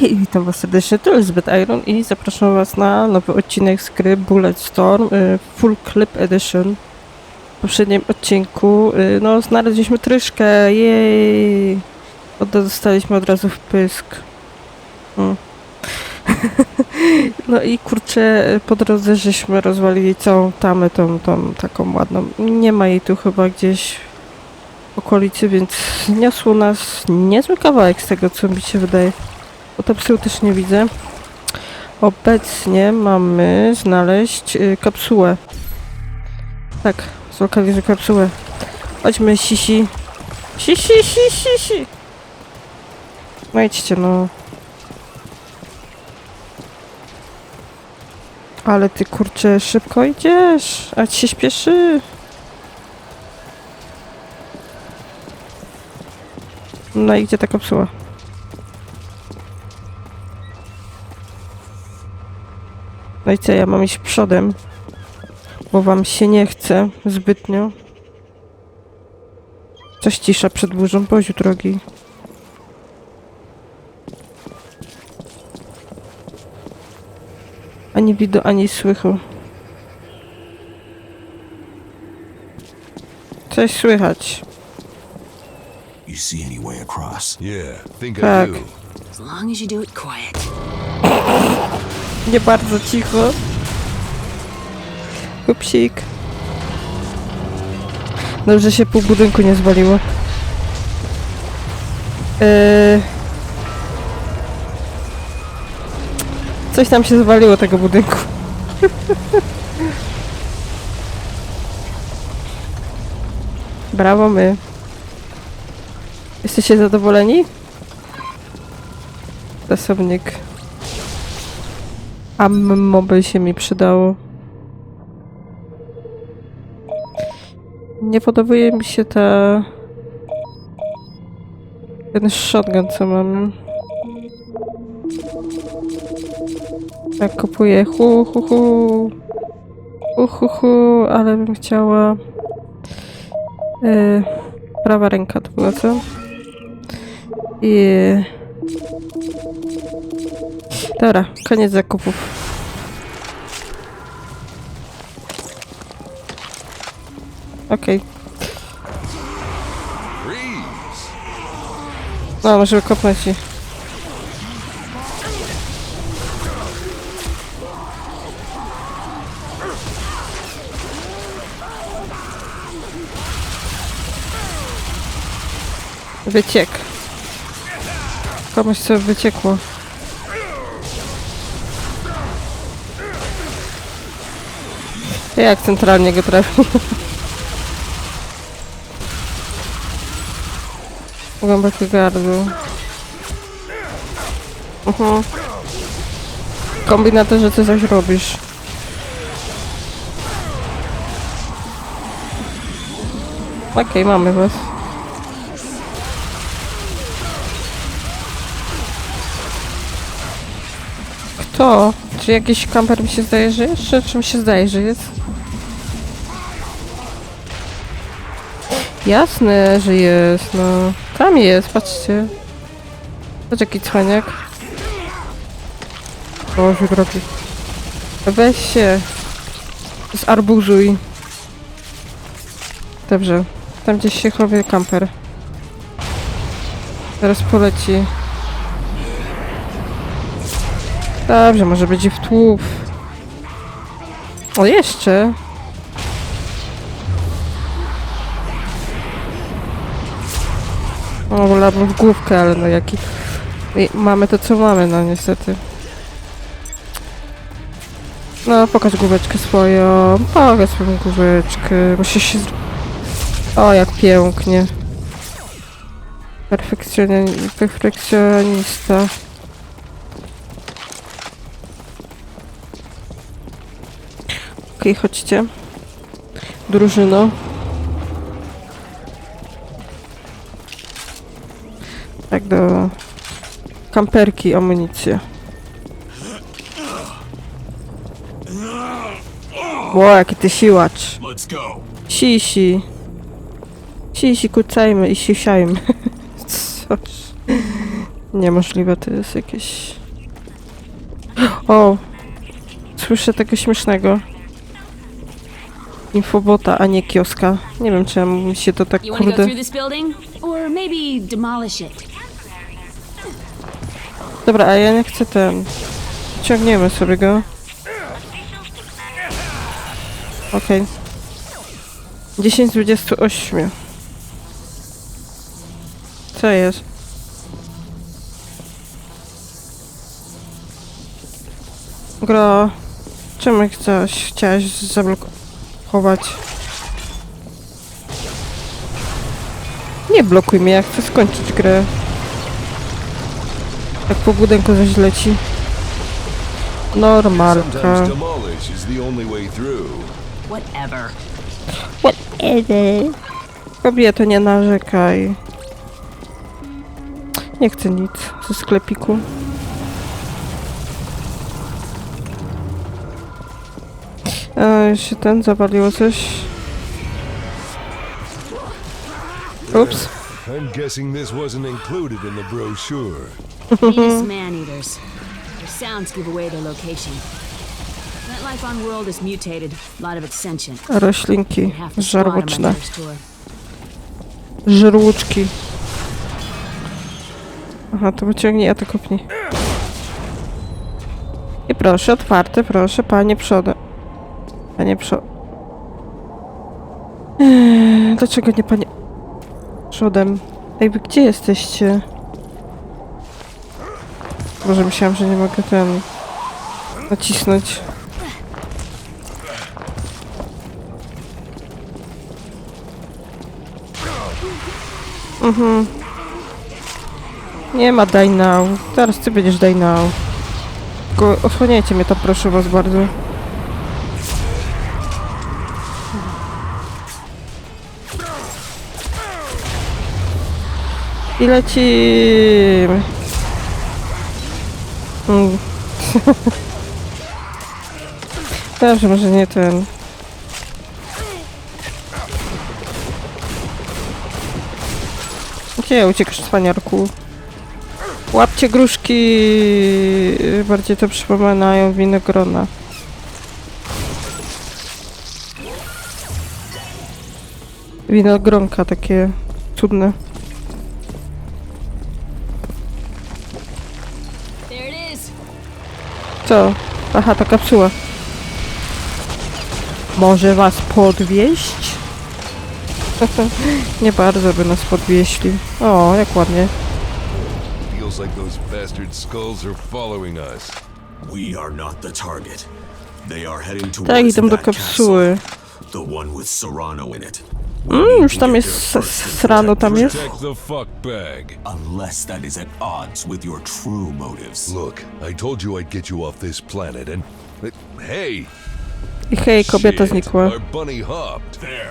Hej, witam was serdecznie, to Elizabeth Iron i zapraszam was na nowy odcinek z gry Bulletstorm y, Full Clip Edition. W poprzednim odcinku, y, no, znaleźliśmy tryszkę, jej! Dostaliśmy od razu w pysk. Mm. no i kurczę, po drodze żeśmy rozwalili całą tamę, tą, tą taką ładną. Nie ma jej tu chyba gdzieś okolicy, więc niosło nas niezły kawałek z tego, co mi się wydaje. Autopsy też nie widzę. Obecnie mamy znaleźć y, kapsułę. Tak, zlokalizuję kapsułę. Chodźmy, sisi. Sisi, sisi, sisi. No idźcie, no. Ale ty kurczę, szybko idziesz, a ci się śpieszy. No i gdzie ta kapsuła? No i co, ja mam iść przodem, bo wam się nie chce zbytnio. Coś cisza przed burzą, Boziu drogi. Ani widu, ani słychu. Coś słychać. You see any way across? Yeah, think Tak. Do. As long as you do it quiet. Nie bardzo cicho. Kupsik. Dobrze się pół budynku nie zwaliło. Eee... Coś tam się zwaliło tego budynku. Brawo my. Jesteście zadowoleni? Zasobnik. Ammo by się mi przydało. Nie podobuje mi się ta... Ten shotgun, co mam. Tak, kupuję. Hu, hu, hu. Hu, hu, hu, ale bym chciała... Yy, prawa ręka to była, co? I... Dobra, koniec zakupów. Okej. Freeze! No, możemy kopnąć i... Wyciek. Komuś co wyciekło. Jak centralnie go trafił? Głębokie gardło. Mhm. Kombinatorze, ty coś robisz. Okej, mamy was. Kto? Czy jakiś kamper mi się zdaje, że jest? Czy, czy mi się zdaje, że jest? Jasne, że jest, no. Tam jest, patrzcie. Patrz jaki cwaniak. Boże drogi. Weź się. Zarbuzuj. Dobrze. Tam gdzieś się chowie kamper. Teraz poleci. Dobrze, może będzie w tłów. O, jeszcze. O, wolałabym w główkę, ale no jaki... I mamy to, co mamy, no niestety. No, pokaż główeczkę swoją. Pokaż swoją główeczkę. Muszę się... O, jak pięknie. Perfekcjoni- Perfekcjonista. Okej, chodźcie. Drużyno. Tak, do kamperki amunicję. Ło, jaki ty siłacz. Sisi. Sisi, kucajmy i sisiajmy. Coś. Niemożliwe, to jest jakieś... O! Słyszę tego śmiesznego. Infobota, a nie kioska. Nie wiem, czemu mi się to tak You want to go kurde... through this building? Or maybe demolish it? Dobra, a ja nie chcę ten... Ciągniemy sobie go. Okej. 10 z 28. Co jest? Gro, czemu chcesz, chciałaś zablokować? Nie blokuj mnie, ja chcę skończyć grę. Jak po budynku zaś leci. Normalka. Through. Whatever. Kobieto, nie narzekaj. Nie chcę nic ze sklepiku. Już się ten zawaliło coś. Ups. I'm guessing this wasn't included in the brochure. Venus man-eaters. Their sounds give away their location. That life on world is mutated. A lot of it's sentient. Roślinki have to spot 'em on żarłoczne. first tour. Żarłuczki. Aha, to wyciągnij, a to kopnij. I proszę, otwarte, proszę, panie przodem. Panie przodem. Eee, dlaczego nie panie przodem? Ej, gdzie jesteście? Może myślałam, że nie mogę ten nacisnąć. Nie ma die now. Teraz ty będziesz die now. Tylko osłaniajcie mnie tam proszę was bardzo. I lecimy. Mm. Dobrze, może nie ten. Gdzie uciekasz, cwaniarku? Łapcie gruszki. Bardziej to przypominają winogrona. Winogronka takie cudne. Co? Aha, ta kapsuła. Może was podwieźć? Nie bardzo by nas podwieźli. O, jak ładnie. Feels like those bastard skulls are following us. We are not the target. They are heading towards Tak, idą do kapsuły. the one with Serrano in it. Mm, już tam jest srano, tam jest. Protect the fuck bag. Unless that is at odds with your true motives. Look, I told you I'd get you off this planet and... Hey! I hej, kobieta znikła. Our bunny hopped. There.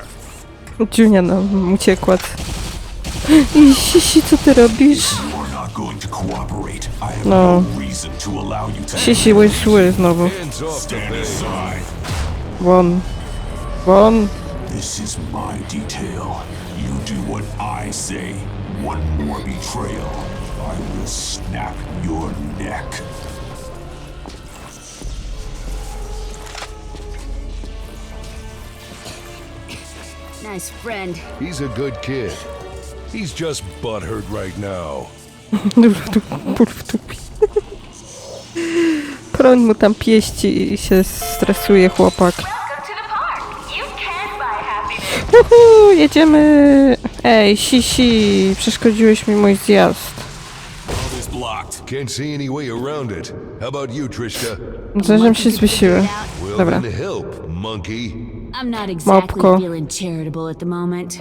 Dziunia nam uciekła. I sisi, co ty robisz? No. no, Sisi, ły, zły znowu. Won. Won. This is my detail. You do what I say. One more betrayal. I will snap your neck. Nice friend. He's a good kid. He's just butthurt right now. Ból w dupi. Ból w dupi. Proń mu tam pieści i się stresuje chłopak. Uhu, jedziemy! Ej, sisi, przeszkodziłeś mi mój zjazd. All is blocked. Can't see any way around it. How about you, Trishka? Się zwiesiły. Well, Dobra. then help, monkey. I'm not exactly Mopko. feeling charitable at the moment.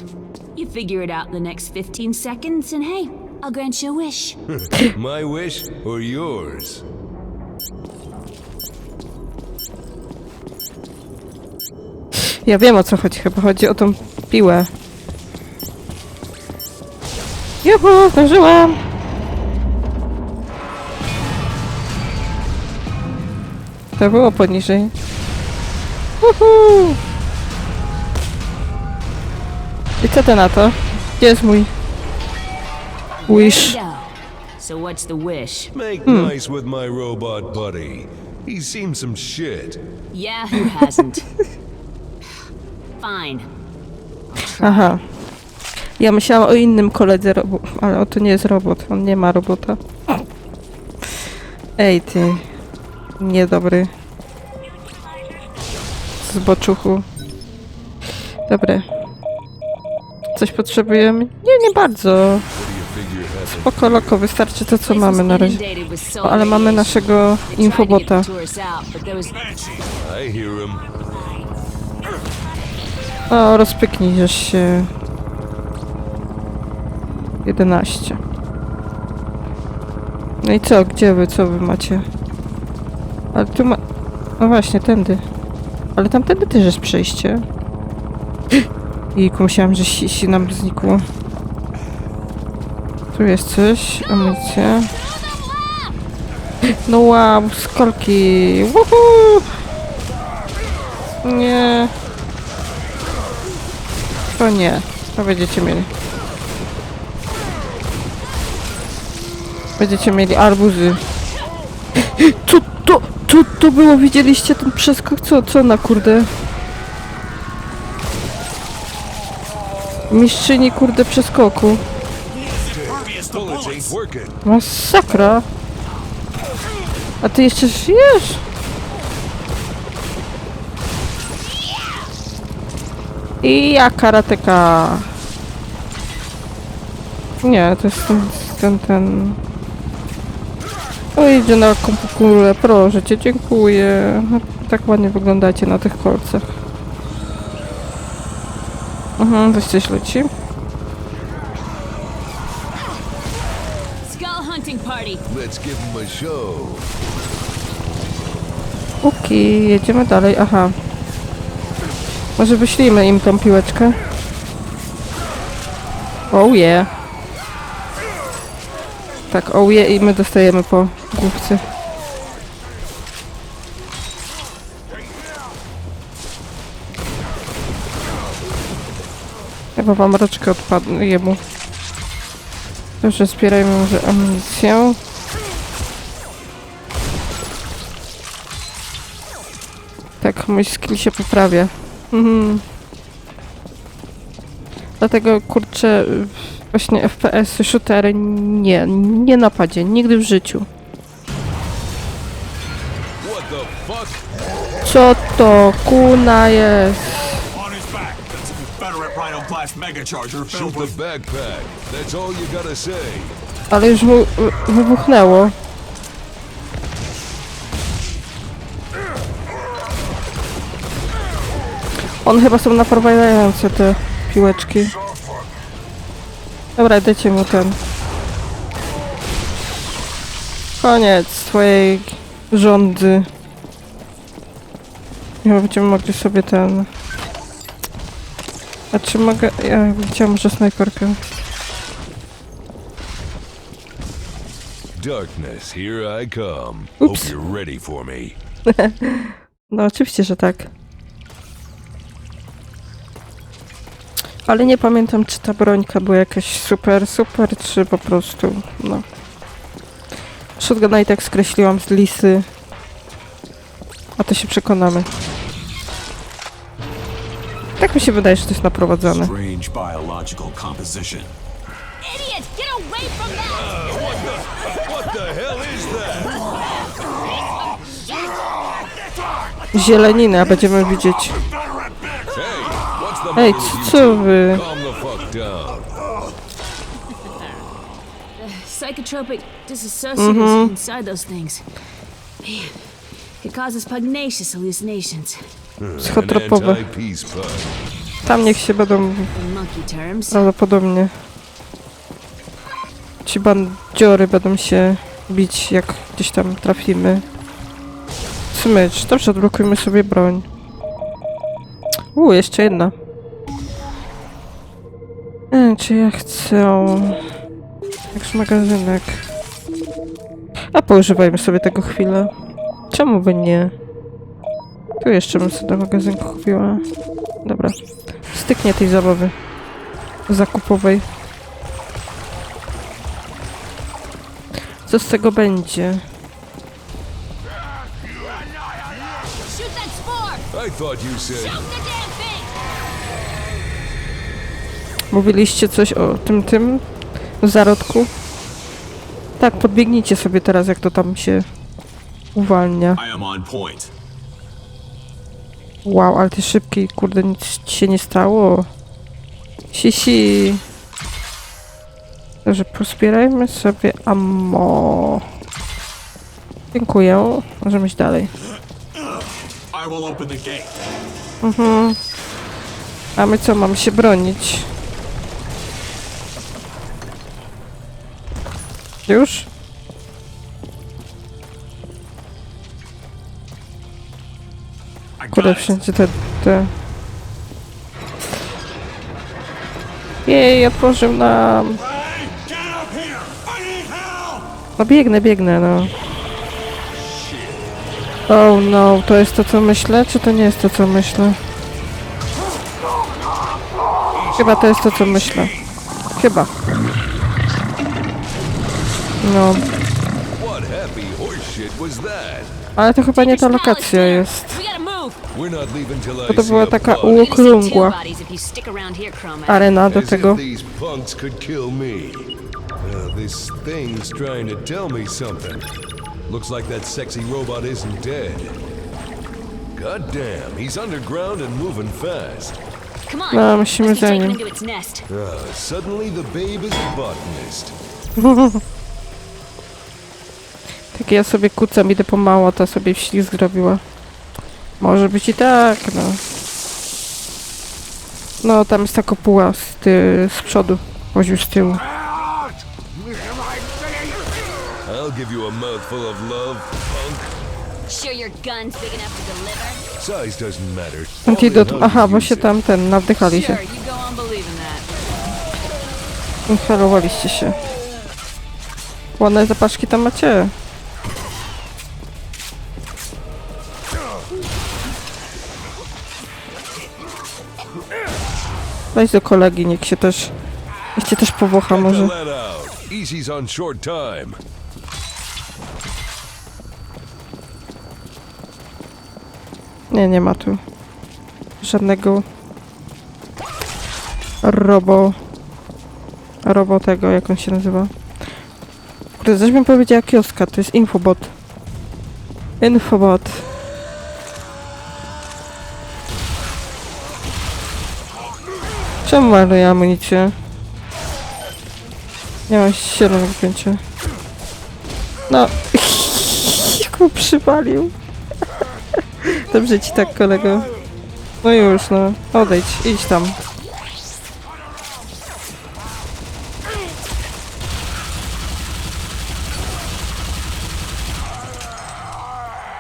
You figure it out in the next 15 seconds, and hey, I'll grant you a wish. My wish or yours? Ja wiem o co chodzi, chyba chodzi o tą piłę. Juhu, zdążyłam! To było poniżej. Uhu. I co ty na to? Gdzie jest mój wish? So what's the wish? Make nice with my robot buddy. He's seen some shit. Yeah, who hasn't? Aha. Ja myślałam o innym koledze, robo- ale o, to nie jest robot. On nie ma robota. Ej, ty. Niedobry. Zboczuchu. Dobre. Coś potrzebujemy? Nie, nie bardzo. Spoko, loko, wystarczy to, co mamy na razie. O, ale mamy naszego infobota. O, rozpyknij się. 11. No i co? Gdzie wy? Co wy macie? Ale tu ma... No właśnie, tędy. Ale tamtędy też jest przejście. I myślałam, że si, si nam znikło. Tu jest coś. Amunicja. No wow, skolki. Woohoo! Nie. To nie. To będziecie mieli. Będziecie mieli arbuzy. Co to? Co to było? Widzieliście ten przeskok? Co, co na kurde? Mistrzyni kurde przeskoku. Masakra. A ty jeszcze żyjesz? I ja karateka. Nie, to jest ten, ten, ten... O, idzie na kulę, proszę cię, dziękuję. Tak ładnie wyglądacie na tych kolcach. Mhm, coś coś leci. skull hunting party. Let's give him a show. Okej, jedziemy dalej. Aha. Może wyślijmy im tą piłeczkę. Oh yeah. Tak, oh yeah i my dostajemy po główce. Chyba wam roczkę odpadnie jemu. Dobrze, zbierajmy może amunicję. Tak, mój skill się poprawia. Mhm. Dlatego kurczę, właśnie FPS, shootery nie, nie napadzie, nigdy w życiu. Co to kuna jest? His back. That's On chyba są naprowadzające te piłeczki. Dobra, dajcie mu ten. Koniec twojej rządy. Chyba będziemy mogli sobie ten... A czy mogę... Ja chciała może snajperkę. Darkness, here I come. Hope you're ready for me. No oczywiście, że tak. Ale nie pamiętam, czy ta brońka była jakaś super, super, czy po prostu, no. Shotguna i tak skreśliłam z listy. A to się przekonamy. Tak mi się wydaje, że to jest naprowadzone. strange biological composition. Idiot! Get away from that! What the hell is that? Zieleninę, a będziemy widzieć. Ej, co two? wy? Calm the fuck down. Psychotropic disassociates inside those things. Man, it causes pugnacious hallucinations. An Psychotropowe. anti-peace. Tam niech się będą In monkey terms. Prawdopodobnie. Ci bandziory będą się bić, jak gdzieś tam trafimy. Smycz. Dobrze, odblokujmy sobie broń. U, jeszcze jedna. E, czy ja chcę... Jakiś magazynek. A poużywajmy sobie tego chwilę. Czemu by nie? Tu jeszcze bym sobie do magazynku kupiła. Dobra. Styknie tej zabawy zakupowej. co z tego będzie. I thought you said. Mówiliście coś o tym, tym zarodku? Tak, podbiegnijcie sobie teraz, jak to tam się uwalnia. I am on point. Wow, ale ty szybki, kurde, nic ci się nie stało. Sisi. Dobrze, pozbierajmy sobie ammo. Dziękuję. Możemy iść dalej. I will open the gate. A my co, mamy się bronić? Już? Kurde, wszędzie te... te... Jej, otworzył nam! No biegnę, biegnę, no. Oh no, to jest to co myślę, czy to nie jest to co myślę? Chyba to jest to co myślę. Chyba. No, What happy horseshit was that? ale to chyba nie ta Keep your lokacja smiles, jest. We gotta move! We're not leaving till I Bo to see była a taka punk. You're gonna see two uokrągła bodies if you stick around here, Chroma. arena do As tego. if these punks could kill me. Uh, this thing's trying to tell me something. Looks like that sexy robot isn't dead. God damn, he's underground and moving fast. Come on, No, let's musimy be za taken nim. into its nest. Uh, suddenly the babe is a botanist. Tak ja sobie kucam, idę pomału, a ta sobie wślizg zrobiła. Może być i tak, no. No, tam jest ta kopuła z, ty, z przodu. Woził z tyłu. I'll give you a mouthful of love, punk. Sure your gun's big enough to deliver? Size doesn't matter. Antidot. Aha, bo się tam ten, nawdychali się. Inhalowaliście się. Ładne zapaszki tam macie. Weź do kolegi, niech się też... Niech cię też powącha może. Nie, nie ma tu żadnego robo... Robo tego, jak on się nazywa. Kurde, coś bym powiedziała kioska, to jest infobot. Infobot. Czemu marnuję amunicję? Nie mam zielonego pojęcia. No, jak mu przywalił. Dobrze ci tak, kolego. No już, no. Odejdź, idź tam.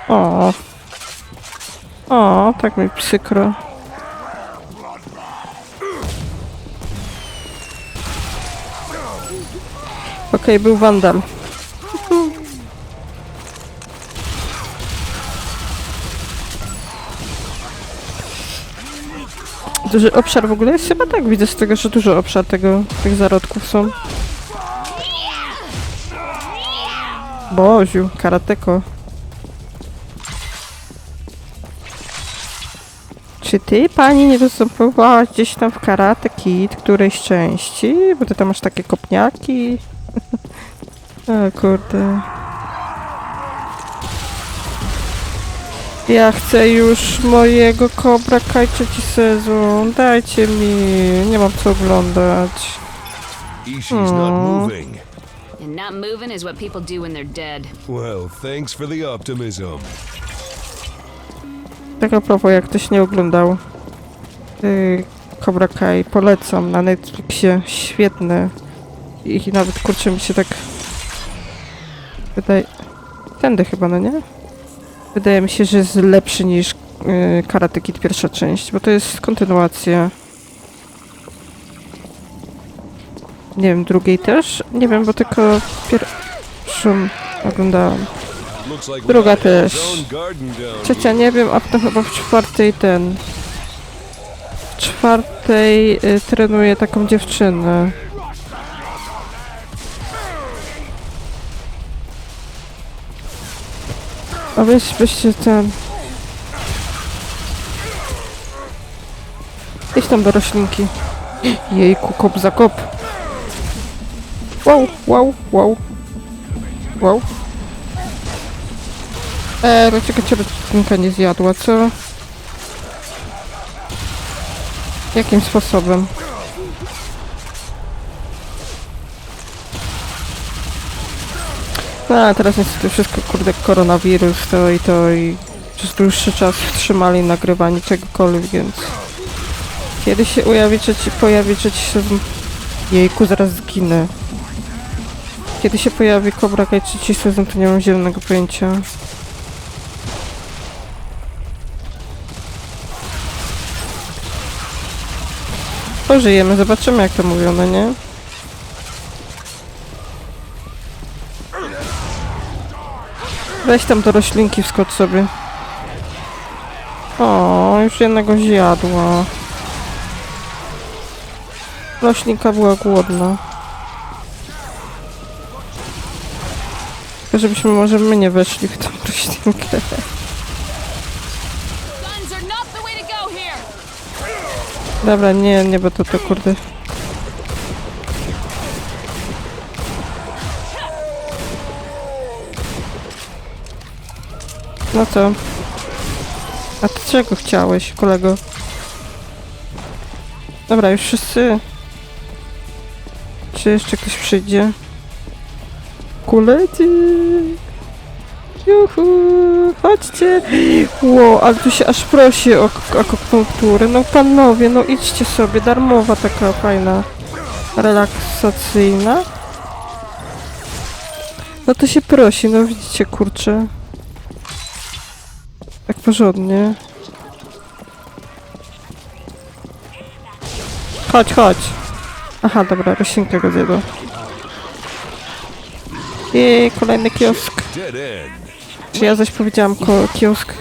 O. O, tak mi przykro. Okej, był wandal. Duży obszar w ogóle jest chyba tak, widzę z tego, że duży obszar tego, tych zarodków są. Boziu, karateko. Czy ty, pani, nie występowałaś gdzieś tam w Karate Kid którejś części? Bo ty tam masz takie kopniaki. o kurde. Ja chcę już mojego Cobra Kai trzeci sezon. Dajcie mi. Nie mam co oglądać. Ishi's not moving. And not moving is what people do when they're dead. Well, thanks for the optimism. Tak a propos, jak ktoś nie oglądał yy, Cobra Kai, polecam na Netflixie. Świetne. I nawet kurczę mi się tak wydaje... Tędy chyba, no nie? Wydaje mi się, że jest lepszy niż yy, Karate Kid pierwsza część, bo to jest kontynuacja. Nie wiem, drugiej też? Nie wiem, bo tylko pierwszą oglądałam. Druga też. Trzecia nie wiem, a potem chyba w czwartej ten. W czwartej y, trenuje taką dziewczynę. A weź, weźcie ten... Idź tam do roślinki. Jejku, kop za kop. Wow, wow, wow. Wow. Eee, dlaczego cię roślinka nie zjadła, co? Jakim sposobem? No, teraz niestety wszystko, kurde, koronawirus, to i to i przez dłuższy czas wstrzymali nagrywanie czegokolwiek, więc kiedy się ujawi trzeci, pojawi trzeci sezon... Jejku, zaraz zginę. Kiedy się pojawi Cobra Kai trzeci sezon, to nie mam zielonego pojęcia. Pożyjemy, zobaczymy jak to mówią, no nie? Weź tam do roślinki, wskocz sobie. O, już jednego zjadła. Roślinka była głodna. Tylko żebyśmy może my nie weszli w tą roślinkę. Dobra, nie, nie, bo to to kurde. No co? A ty czego chciałeś, kolego? Dobra, już wszyscy. Czy jeszcze ktoś przyjdzie? Kulety! Juhu! Chodźcie! Ło, ale tu się aż prosi o akupunkturę. No panowie, no idźcie sobie, darmowa taka fajna, relaksacyjna. No to się prosi, no widzicie, kurczę. Porządnie. Chodź, chodź. Aha, dobra, roślinka go zjadła. Jej, kolejny kiosk. Czy ja zaś powiedziałam ko- kiosk?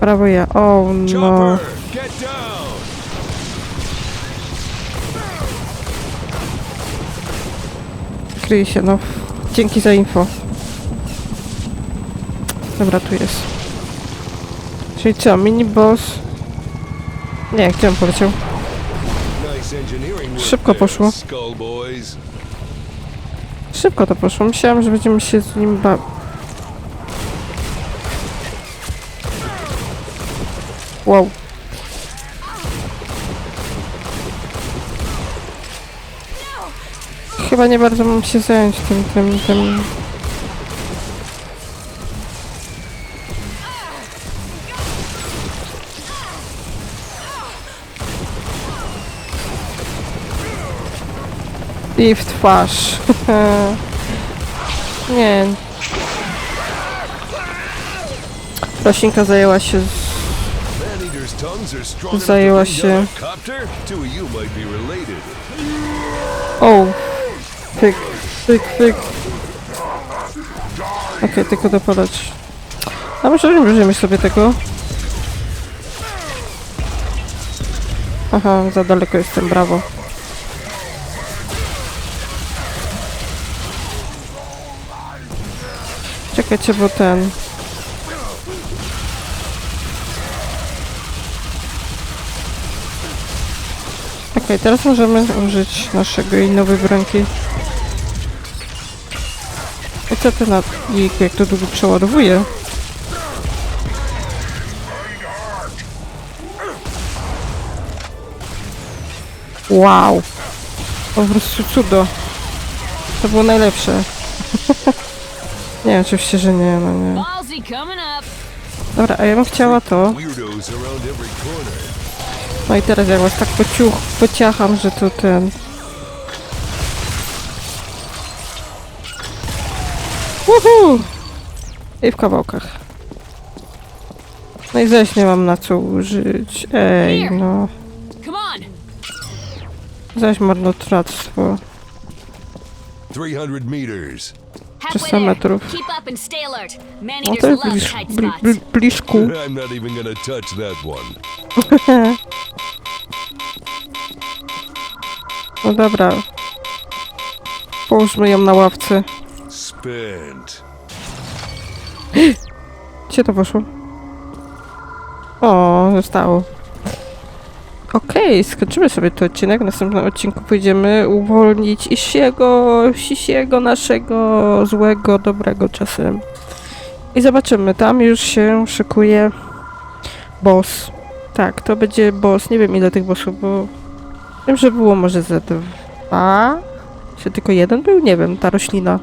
Prawo ja. O no. Get down! Kryje się, no. Dzięki za info. Dobra, tu jest. Czyli co, mini boss? Nie, gdzie on poleciał? Szybko poszło. Szybko to poszło. Myślałam, że będziemy się z nim ba... Wow. Chyba nie bardzo mam się zająć tym, tym, tym... I w twarz. Nie. Roślinka zajęła się Zajęła się-. O! Pyk, pyk, pyk. Okej, tylko dopadać. A może nie bierzemy sobie tego? Aha, za daleko jestem, brawo. Czekajcie, bo ten... Okej, teraz możemy użyć naszego i nowej bramki. I co ty na... Jejku, jak to długo przeładowuje? Wow! Po prostu cudo. To było najlepsze. nie, oczywiście, że nie, no nie. Dobra, a ja bym chciała to. No i teraz jak was tak pociuch, pociacham, że to ten... Uhu! I w kawałkach. No i zaś nie mam na co użyć. Ej, no. Zaś marnotrawstwo. 300 meters. Halfway 300 there. metrów. No to jest bliż, spots. bli, bliżku. No dobra. Połóżmy ją na ławce. Gdzie to poszło? O, zostało. Okej, skończymy sobie ten odcinek. W następnym odcinku pójdziemy uwolnić Isiego, Sisiego naszego złego, dobrego czasem. I zobaczymy, tam już się szykuje boss. Tak, to będzie boss. Nie wiem ile tych bossów, bo wiem, że było może ze dwa. Czy tylko jeden był? Nie wiem, ta roślina.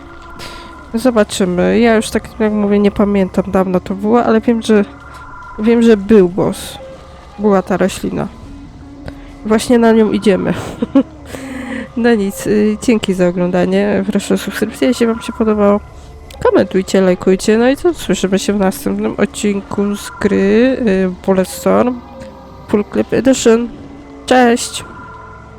Zobaczymy. Ja już tak jak mówię, nie pamiętam, dawno to było, ale wiem, że wiem, że był boss. Była ta roślina. Właśnie na nią idziemy. no nic, y, dzięki za oglądanie. Proszę o subskrypcję, jeśli Wam się podobało. Komentujcie, lajkujcie. No i co, słyszymy się w następnym odcinku z gry y, Bullet Storm Full Clip Edition. Cześć!